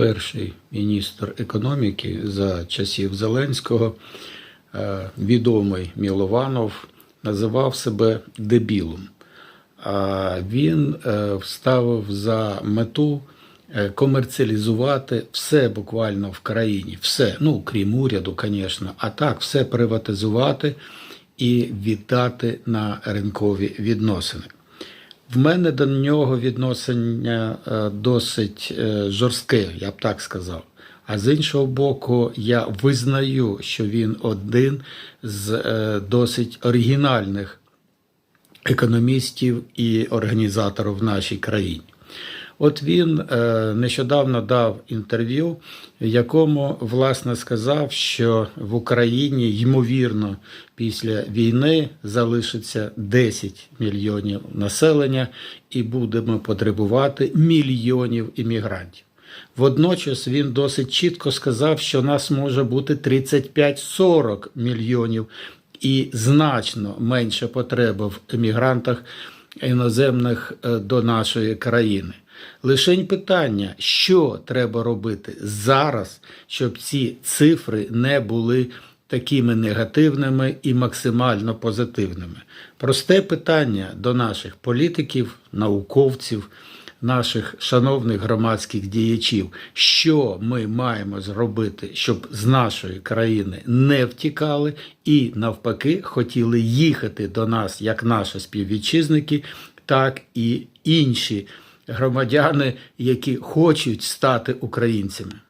перший міністр економіки за часів Зеленського, е, відомий Мілованов, називав себе дебілом. Він е, вставив за мету е, комерціалізувати все буквально в країні, все, ну крім уряду, звісно, а так, все приватизувати і віддати на ринкові відносини. В мене до нього відношення е, досить е, жорстке, я б так сказав. А з іншого боку, я визнаю, що він один з е, досить оригінальних економістів і організаторів в нашій країні. От він е, нещодавно дав інтерв'ю, якому власне сказав, що в Україні ймовірно після війни залишиться 10 мільйонів населення і будемо потребувати мільйонів іммігрантів. Водночас він досить чітко сказав, що нас може бути 35-40 мільйонів і значно менше потреби в емігрантах іноземних е, до нашої країни. Лишень питання, що треба робити зараз, щоб ці цифри не були такими негативними і максимально позитивними. Просте питання до наших політиків, науковців, наших шановних громадських діячів, що ми маємо зробити, щоб з нашої країни не втікали і навпаки хотіли їхати до нас як наші співвітчизники, так і інші громадяни, які хочуть стати українцями.